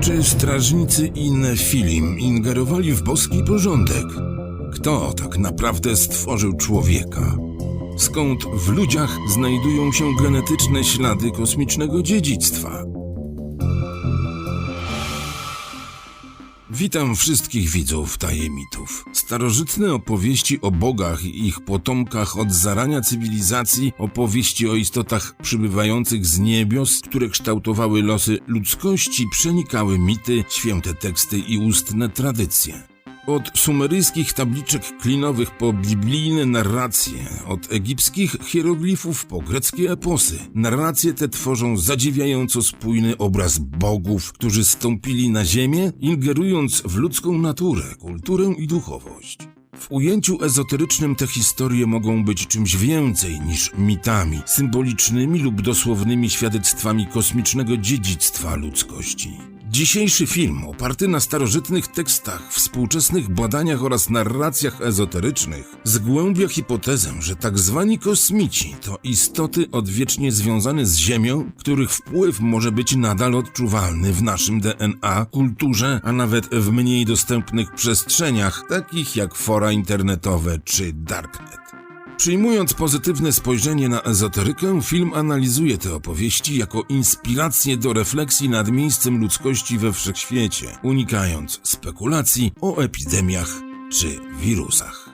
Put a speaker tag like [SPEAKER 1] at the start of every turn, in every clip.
[SPEAKER 1] Czy strażnicy i Nefilim ingerowali w boski porządek? Kto tak naprawdę stworzył człowieka? Skąd w ludziach znajdują się genetyczne ślady kosmicznego dziedzictwa? Witam wszystkich widzów tajemników. Starożytne opowieści o bogach i ich potomkach od zarania cywilizacji, opowieści o istotach przybywających z niebios, które kształtowały losy ludzkości, przenikały mity, święte teksty i ustne tradycje. Od sumeryjskich tabliczek klinowych po biblijne narracje, od egipskich hieroglifów po greckie eposy. Narracje te tworzą zadziwiająco spójny obraz bogów, którzy stąpili na ziemię, ingerując w ludzką naturę, kulturę i duchowość. W ujęciu ezoterycznym te historie mogą być czymś więcej niż mitami, symbolicznymi lub dosłownymi świadectwami kosmicznego dziedzictwa ludzkości. Dzisiejszy film, oparty na starożytnych tekstach, współczesnych badaniach oraz narracjach ezoterycznych, zgłębia hipotezę, że tak zwani kosmici to istoty odwiecznie związane z Ziemią, których wpływ może być nadal odczuwalny w naszym DNA, kulturze, a nawet w mniej dostępnych przestrzeniach, takich jak fora internetowe czy darknet. Przyjmując pozytywne spojrzenie na ezoterykę, film analizuje te opowieści jako inspirację do refleksji nad miejscem ludzkości we wszechświecie, unikając spekulacji o epidemiach czy wirusach.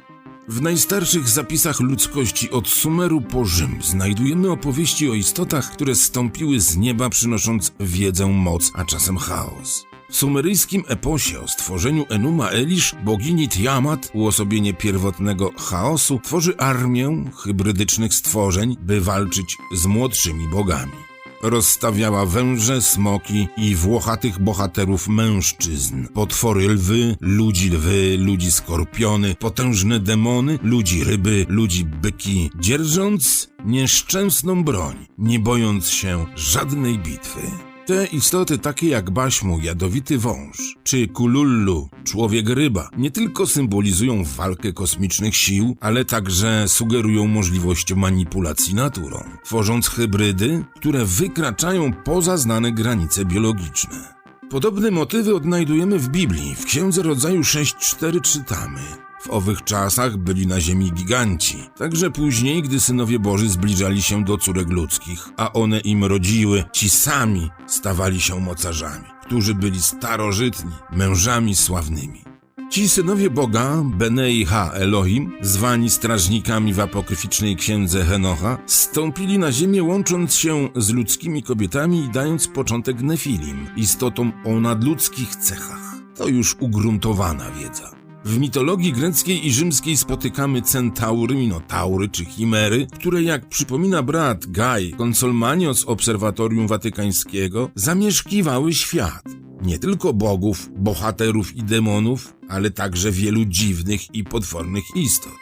[SPEAKER 1] W najstarszych zapisach ludzkości od Sumeru po Rzym znajdujemy opowieści o istotach, które stąpiły z nieba przynosząc wiedzę, moc, a czasem chaos. W sumeryjskim eposie o stworzeniu Enuma Elish bogini Tiamat, uosobienie pierwotnego chaosu, tworzy armię hybrydycznych stworzeń, by walczyć z młodszymi bogami. Rozstawiała węże, smoki i włochatych bohaterów mężczyzn, potwory lwy, ludzi lwy, ludzi skorpiony, potężne demony, ludzi ryby, ludzi byki, dzierżąc nieszczęsną broń, nie bojąc się żadnej bitwy. Te istoty takie jak Baśmu, jadowity wąż, czy Kulullu, człowiek ryba, nie tylko symbolizują walkę kosmicznych sił, ale także sugerują możliwość manipulacji naturą, tworząc hybrydy, które wykraczają poza znane granice biologiczne. Podobne motywy odnajdujemy w Biblii. W Księdze Rodzaju 6.4 czytamy w owych czasach byli na ziemi giganci, także później, gdy synowie Boży zbliżali się do córek ludzkich, a one im rodziły, ci sami stawali się mocarzami, którzy byli starożytni, mężami sławnymi. Ci synowie Boga, Benei Ha Elohim, zwani strażnikami w apokryficznej księdze Henocha, stąpili na ziemię łącząc się z ludzkimi kobietami i dając początek Nefilim, istotom o nadludzkich cechach. To już ugruntowana wiedza. W mitologii greckiej i rzymskiej spotykamy centaury, minotaury czy chimery, które jak przypomina brat Gaj, konsolmanio z Obserwatorium Watykańskiego, zamieszkiwały świat. Nie tylko bogów, bohaterów i demonów, ale także wielu dziwnych i potwornych istot.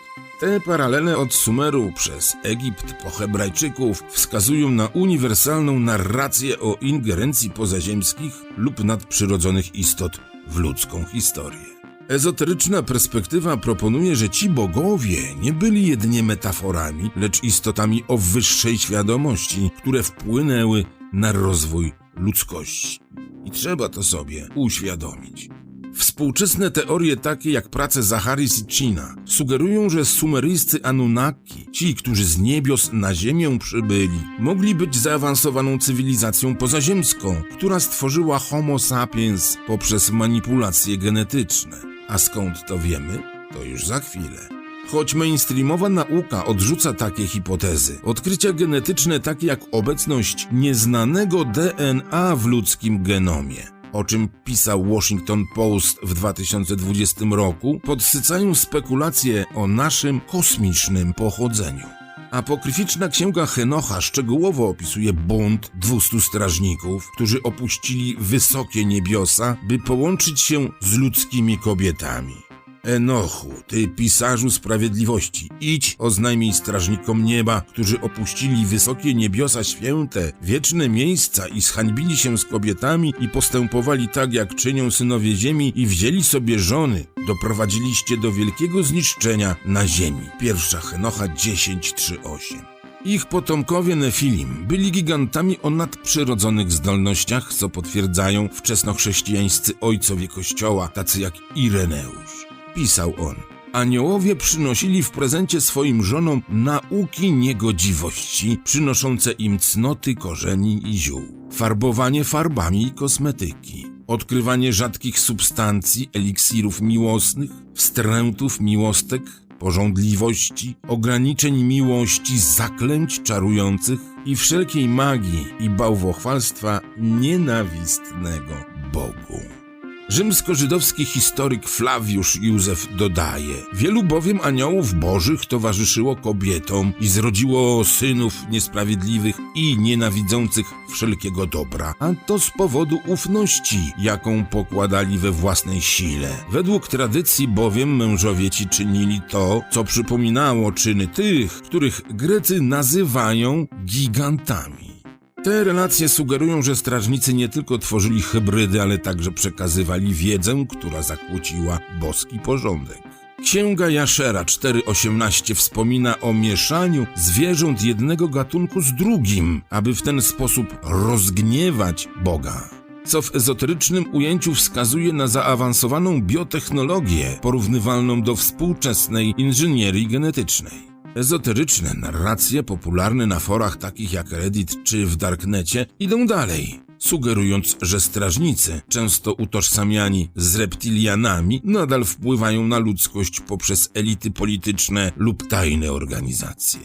[SPEAKER 1] Te paralele od Sumeru przez Egipt po Hebrajczyków wskazują na uniwersalną narrację o ingerencji pozaziemskich lub nadprzyrodzonych istot w ludzką historię. Ezoteryczna perspektywa proponuje, że ci bogowie nie byli jedynie metaforami, lecz istotami o wyższej świadomości, które wpłynęły na rozwój ludzkości. I trzeba to sobie uświadomić. Współczesne teorie takie jak prace Zachary Sitchina sugerują, że sumeryjscy Anunnaki, ci, którzy z niebios na ziemię przybyli, mogli być zaawansowaną cywilizacją pozaziemską, która stworzyła Homo sapiens poprzez manipulacje genetyczne. A skąd to wiemy? To już za chwilę. Choć mainstreamowa nauka odrzuca takie hipotezy, odkrycia genetyczne takie jak obecność nieznanego DNA w ludzkim genomie, o czym pisał Washington Post w 2020 roku, podsycają spekulacje o naszym kosmicznym pochodzeniu. Apokryficzna księga Henocha szczegółowo opisuje bunt 200 strażników, którzy opuścili wysokie niebiosa, by połączyć się z ludzkimi kobietami. Enochu, ty pisarzu sprawiedliwości, idź oznajmij strażnikom nieba, którzy opuścili wysokie niebiosa święte, wieczne miejsca i zhańbili się z kobietami i postępowali tak, jak czynią synowie ziemi i wzięli sobie żony, doprowadziliście do wielkiego zniszczenia na ziemi. Pierwsza Henocha 10.3.8 Ich potomkowie Nefilim byli gigantami o nadprzyrodzonych zdolnościach, co potwierdzają wczesnochrześcijańscy ojcowie kościoła, tacy jak Ireneusz. Pisał on. Aniołowie przynosili w prezencie swoim żonom nauki niegodziwości, przynoszące im cnoty korzeni i ziół, farbowanie farbami i kosmetyki, odkrywanie rzadkich substancji, eliksirów miłosnych, wstrętów miłostek, porządliwości, ograniczeń miłości, zaklęć czarujących i wszelkiej magii i bałwochwalstwa nienawistnego Bogu. Rzymsko-żydowski historyk Flawiusz Józef dodaje: Wielu bowiem aniołów bożych towarzyszyło kobietom i zrodziło synów niesprawiedliwych i nienawidzących wszelkiego dobra, a to z powodu ufności, jaką pokładali we własnej sile. Według tradycji bowiem mężowie ci czynili to, co przypominało czyny tych, których Grecy nazywają gigantami. Te relacje sugerują, że strażnicy nie tylko tworzyli hybrydy, ale także przekazywali wiedzę, która zakłóciła boski porządek. Księga Jaszera 4.18 wspomina o mieszaniu zwierząt jednego gatunku z drugim, aby w ten sposób rozgniewać Boga. Co w ezoterycznym ujęciu wskazuje na zaawansowaną biotechnologię porównywalną do współczesnej inżynierii genetycznej. Ezoteryczne narracje popularne na forach takich jak Reddit czy w Darknecie idą dalej, sugerując, że strażnicy, często utożsamiani z reptilianami, nadal wpływają na ludzkość poprzez elity polityczne lub tajne organizacje.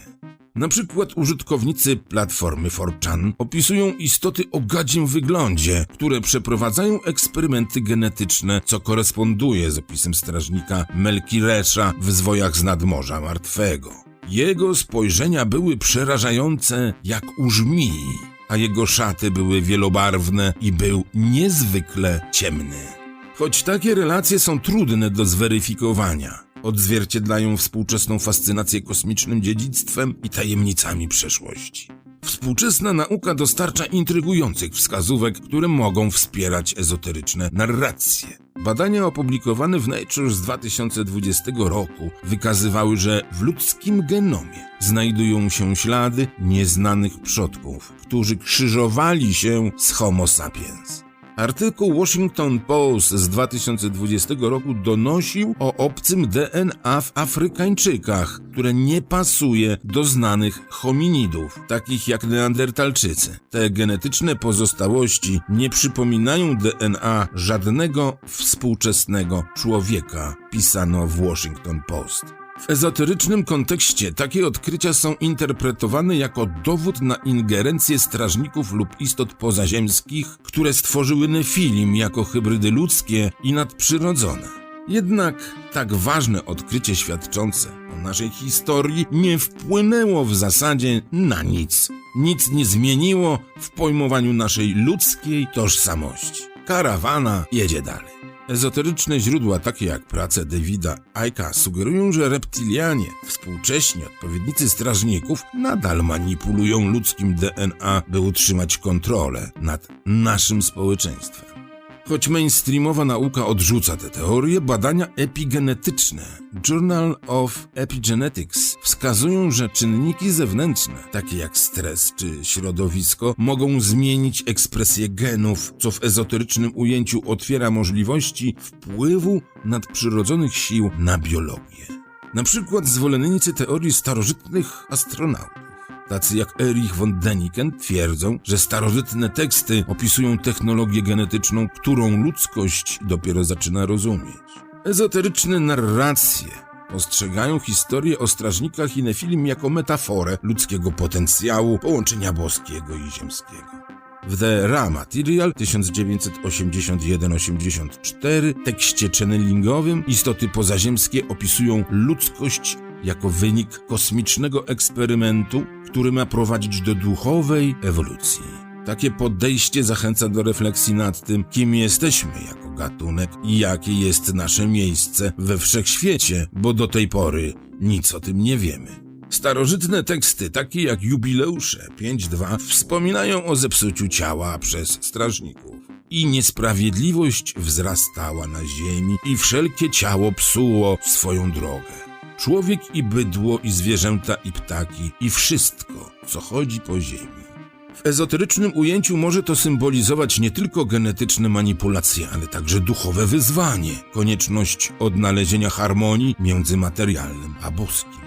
[SPEAKER 1] Na przykład użytkownicy platformy 4chan opisują istoty o gadzim wyglądzie, które przeprowadzają eksperymenty genetyczne, co koresponduje z opisem strażnika Melkiresza w zwojach z nadmorza martwego. Jego spojrzenia były przerażające jak u żmii, a jego szaty były wielobarwne i był niezwykle ciemny. Choć takie relacje są trudne do zweryfikowania, odzwierciedlają współczesną fascynację kosmicznym dziedzictwem i tajemnicami przeszłości. Współczesna nauka dostarcza intrygujących wskazówek, które mogą wspierać ezoteryczne narracje. Badania opublikowane w Nature z 2020 roku wykazywały, że w ludzkim genomie znajdują się ślady nieznanych przodków, którzy krzyżowali się z Homo sapiens. Artykuł Washington Post z 2020 roku donosił o obcym DNA w Afrykańczykach, które nie pasuje do znanych hominidów, takich jak neandertalczycy. Te genetyczne pozostałości nie przypominają DNA żadnego współczesnego człowieka, pisano w Washington Post. W ezoterycznym kontekście takie odkrycia są interpretowane jako dowód na ingerencję strażników lub istot pozaziemskich, które stworzyły Nefilim jako hybrydy ludzkie i nadprzyrodzone. Jednak tak ważne odkrycie świadczące o naszej historii nie wpłynęło w zasadzie na nic. Nic nie zmieniło w pojmowaniu naszej ludzkiej tożsamości. Karawana jedzie dalej. Ezoteryczne źródła, takie jak prace Davida Aika, sugerują, że reptilianie, współcześni odpowiednicy strażników, nadal manipulują ludzkim DNA, by utrzymać kontrolę nad naszym społeczeństwem. Choć mainstreamowa nauka odrzuca te teorie, badania epigenetyczne Journal of Epigenetics wskazują, że czynniki zewnętrzne, takie jak stres czy środowisko, mogą zmienić ekspresję genów, co w ezoterycznym ujęciu otwiera możliwości wpływu nadprzyrodzonych sił na biologię. Na przykład zwolennicy teorii starożytnych astronautów tacy jak Erich von Däniken, twierdzą, że starożytne teksty opisują technologię genetyczną, którą ludzkość dopiero zaczyna rozumieć. Ezoteryczne narracje postrzegają historię o strażnikach i nefilim jako metaforę ludzkiego potencjału, połączenia boskiego i ziemskiego. W The Ra Material 1981-84 tekście channelingowym istoty pozaziemskie opisują ludzkość jako wynik kosmicznego eksperymentu, który ma prowadzić do duchowej ewolucji. Takie podejście zachęca do refleksji nad tym, kim jesteśmy jako gatunek i jakie jest nasze miejsce we wszechświecie, bo do tej pory nic o tym nie wiemy. Starożytne teksty, takie jak Jubileusze 5.2, wspominają o zepsuciu ciała przez strażników. I niesprawiedliwość wzrastała na ziemi i wszelkie ciało psuło swoją drogę. Człowiek i bydło, i zwierzęta, i ptaki, i wszystko, co chodzi po ziemi. W ezoterycznym ujęciu może to symbolizować nie tylko genetyczne manipulacje, ale także duchowe wyzwanie, konieczność odnalezienia harmonii między materialnym a boskim.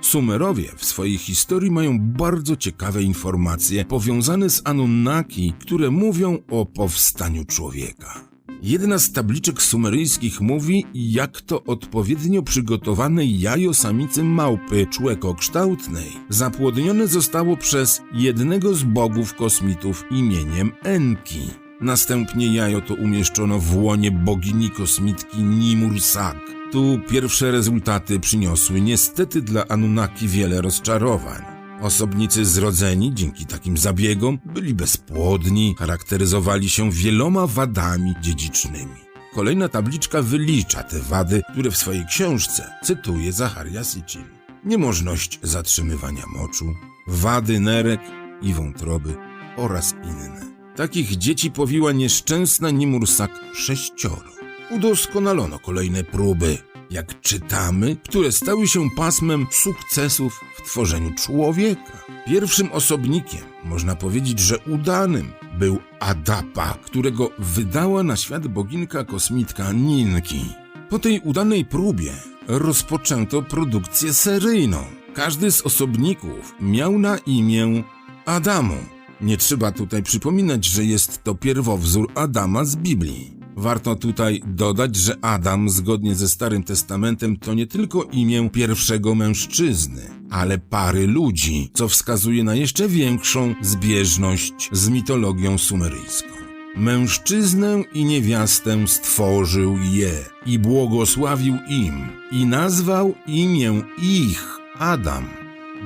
[SPEAKER 1] Sumerowie w swojej historii mają bardzo ciekawe informacje powiązane z Anunnaki, które mówią o powstaniu człowieka. Jedna z tabliczek sumeryjskich mówi, jak to odpowiednio przygotowane jajo samicy małpy człekokształtnej zapłodnione zostało przez jednego z bogów kosmitów imieniem Enki. Następnie jajo to umieszczono w łonie bogini kosmitki Nimursak. Tu pierwsze rezultaty przyniosły niestety dla Anunnaki wiele rozczarowań. Osobnicy zrodzeni dzięki takim zabiegom byli bezpłodni, charakteryzowali się wieloma wadami dziedzicznymi. Kolejna tabliczka wylicza te wady, które w swojej książce cytuje Zacharia Sitchin. Niemożność zatrzymywania moczu, wady nerek i wątroby oraz inne. Takich dzieci powiła nieszczęsna Nimursak sześcioro. Udoskonalono kolejne próby, jak czytamy, które stały się pasmem sukcesów w tworzeniu człowieka. Pierwszym osobnikiem, można powiedzieć, że udanym, był Adapa, którego wydała na świat boginka kosmitka Ninki. Po tej udanej próbie rozpoczęto produkcję seryjną. Każdy z osobników miał na imię Adamu. Nie trzeba tutaj przypominać, że jest to pierwowzór Adama z Biblii. Warto tutaj dodać, że Adam, zgodnie ze Starym Testamentem, to nie tylko imię pierwszego mężczyzny, ale pary ludzi, co wskazuje na jeszcze większą zbieżność z mitologią sumeryjską. Mężczyznę i niewiastę stworzył je i błogosławił im i nazwał imię ich Adam.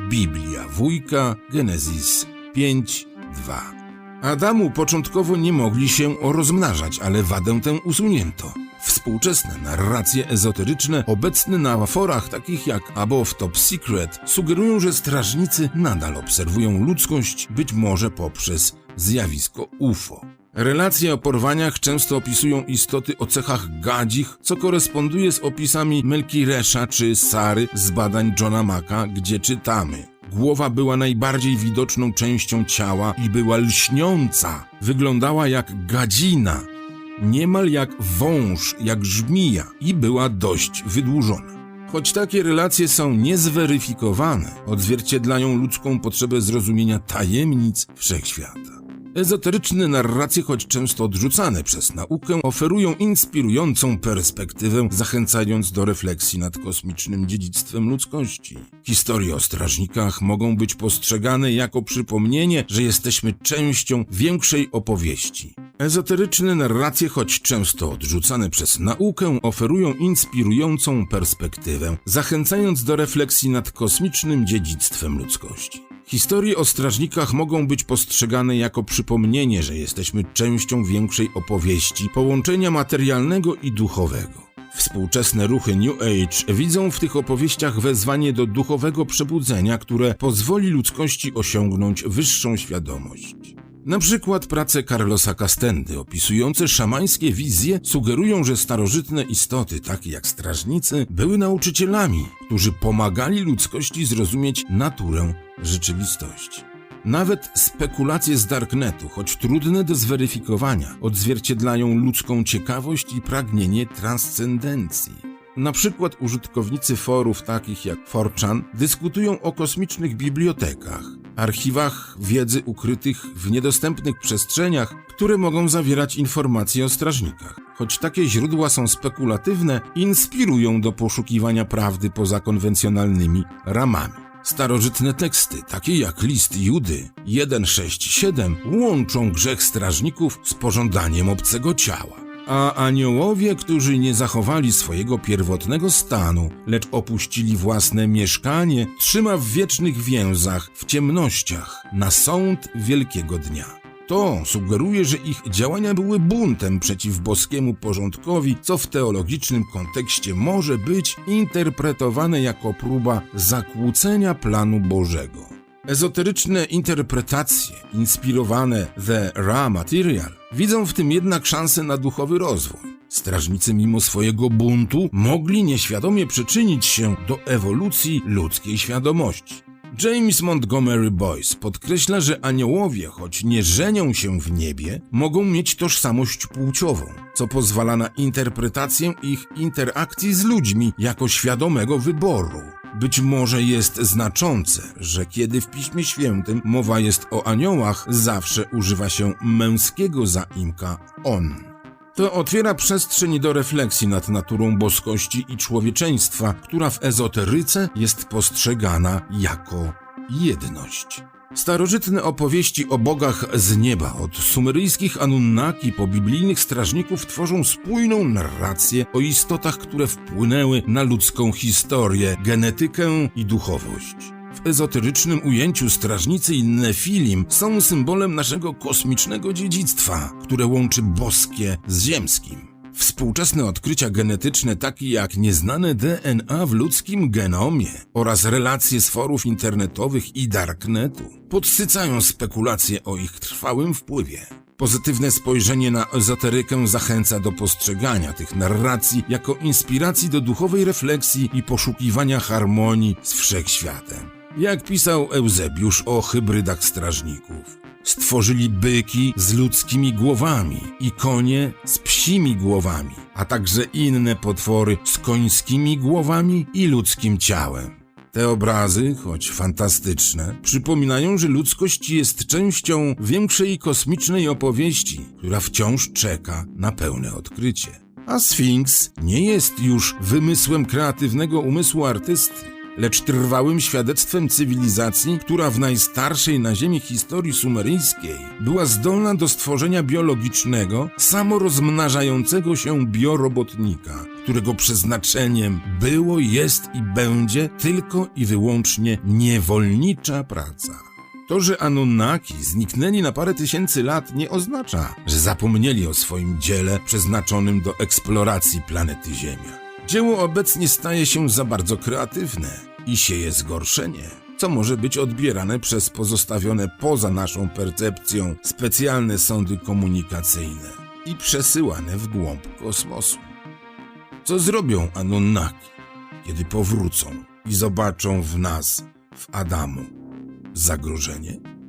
[SPEAKER 1] Biblia Wójka, Genezis 5, 2. Adamu początkowo nie mogli się rozmnażać, ale wadę tę usunięto. Współczesne narracje ezoteryczne obecne na forach takich jak Above Top Secret sugerują, że strażnicy nadal obserwują ludzkość, być może poprzez zjawisko UFO. Relacje o porwaniach często opisują istoty o cechach gadzich, co koresponduje z opisami Melkiresza czy Sary z badań Johna Maka, gdzie czytamy. Głowa była najbardziej widoczną częścią ciała i była lśniąca. Wyglądała jak gadzina, niemal jak wąż, jak żmija i była dość wydłużona. Choć takie relacje są niezweryfikowane, odzwierciedlają ludzką potrzebę zrozumienia tajemnic wszechświata. Ezoteryczne narracje, choć często odrzucane przez naukę, oferują inspirującą perspektywę, zachęcając do refleksji nad kosmicznym dziedzictwem ludzkości. Historie o strażnikach mogą być postrzegane jako przypomnienie, że jesteśmy częścią większej opowieści. Ezoteryczne narracje, choć często odrzucane przez naukę, oferują inspirującą perspektywę, zachęcając do refleksji nad kosmicznym dziedzictwem ludzkości. Historie o strażnikach mogą być postrzegane jako przypomnienie, że jesteśmy częścią większej opowieści, połączenia materialnego i duchowego. Współczesne ruchy New Age widzą w tych opowieściach wezwanie do duchowego przebudzenia, które pozwoli ludzkości osiągnąć wyższą świadomość. Na przykład prace Carlosa Castendy opisujące szamańskie wizje sugerują, że starożytne istoty, takie jak strażnicy, były nauczycielami, którzy pomagali ludzkości zrozumieć naturę rzeczywistości. Nawet spekulacje z Darknetu, choć trudne do zweryfikowania, odzwierciedlają ludzką ciekawość i pragnienie transcendencji. Na przykład użytkownicy forów takich jak 4chan dyskutują o kosmicznych bibliotekach, archiwach wiedzy ukrytych w niedostępnych przestrzeniach, które mogą zawierać informacje o strażnikach. Choć takie źródła są spekulatywne, inspirują do poszukiwania prawdy poza konwencjonalnymi ramami. Starożytne teksty, takie jak list Judy 167, łączą grzech strażników z pożądaniem obcego ciała. A aniołowie, którzy nie zachowali swojego pierwotnego stanu, lecz opuścili własne mieszkanie, trzyma w wiecznych więzach, w ciemnościach, na sąd wielkiego dnia. To sugeruje, że ich działania były buntem przeciw boskiemu porządkowi, co w teologicznym kontekście może być interpretowane jako próba zakłócenia planu Bożego. Ezoteryczne interpretacje, inspirowane The Raw Material, widzą w tym jednak szansę na duchowy rozwój. Strażnicy mimo swojego buntu mogli nieświadomie przyczynić się do ewolucji ludzkiej świadomości. James Montgomery Boyce podkreśla, że aniołowie, choć nie żenią się w niebie, mogą mieć tożsamość płciową, co pozwala na interpretację ich interakcji z ludźmi jako świadomego wyboru. Być może jest znaczące, że kiedy w Piśmie Świętym mowa jest o aniołach, zawsze używa się męskiego zaimka on. To otwiera przestrzeń do refleksji nad naturą boskości i człowieczeństwa, która w ezoteryce jest postrzegana jako jedność. Starożytne opowieści o bogach z nieba, od sumeryjskich Anunnaki po biblijnych strażników, tworzą spójną narrację o istotach, które wpłynęły na ludzką historię, genetykę i duchowość. W ezoterycznym ujęciu strażnicy i nefilim są symbolem naszego kosmicznego dziedzictwa, które łączy boskie z ziemskim. Współczesne odkrycia genetyczne, takie jak nieznane DNA w ludzkim genomie oraz relacje z forów internetowych i darknetu, podsycają spekulacje o ich trwałym wpływie. Pozytywne spojrzenie na ezoterykę zachęca do postrzegania tych narracji jako inspiracji do duchowej refleksji i poszukiwania harmonii z wszechświatem. Jak pisał Eusebiusz o hybrydach strażników. Stworzyli byki z ludzkimi głowami i konie z psimi głowami, a także inne potwory z końskimi głowami i ludzkim ciałem. Te obrazy, choć fantastyczne, przypominają, że ludzkość jest częścią większej kosmicznej opowieści, która wciąż czeka na pełne odkrycie. A Sfinks nie jest już wymysłem kreatywnego umysłu artysty lecz trwałym świadectwem cywilizacji, która w najstarszej na Ziemi historii sumeryjskiej była zdolna do stworzenia biologicznego, samorozmnażającego się biorobotnika, którego przeznaczeniem było, jest i będzie tylko i wyłącznie niewolnicza praca. To, że Anunnaki zniknęli na parę tysięcy lat, nie oznacza, że zapomnieli o swoim dziele przeznaczonym do eksploracji planety Ziemia. Dzieło obecnie staje się za bardzo kreatywne i sieje zgorszenie, co może być odbierane przez pozostawione poza naszą percepcją specjalne sądy komunikacyjne i przesyłane w głąb kosmosu. Co zrobią Anunnaki, kiedy powrócą i zobaczą w nas, w Adamu, zagrożenie?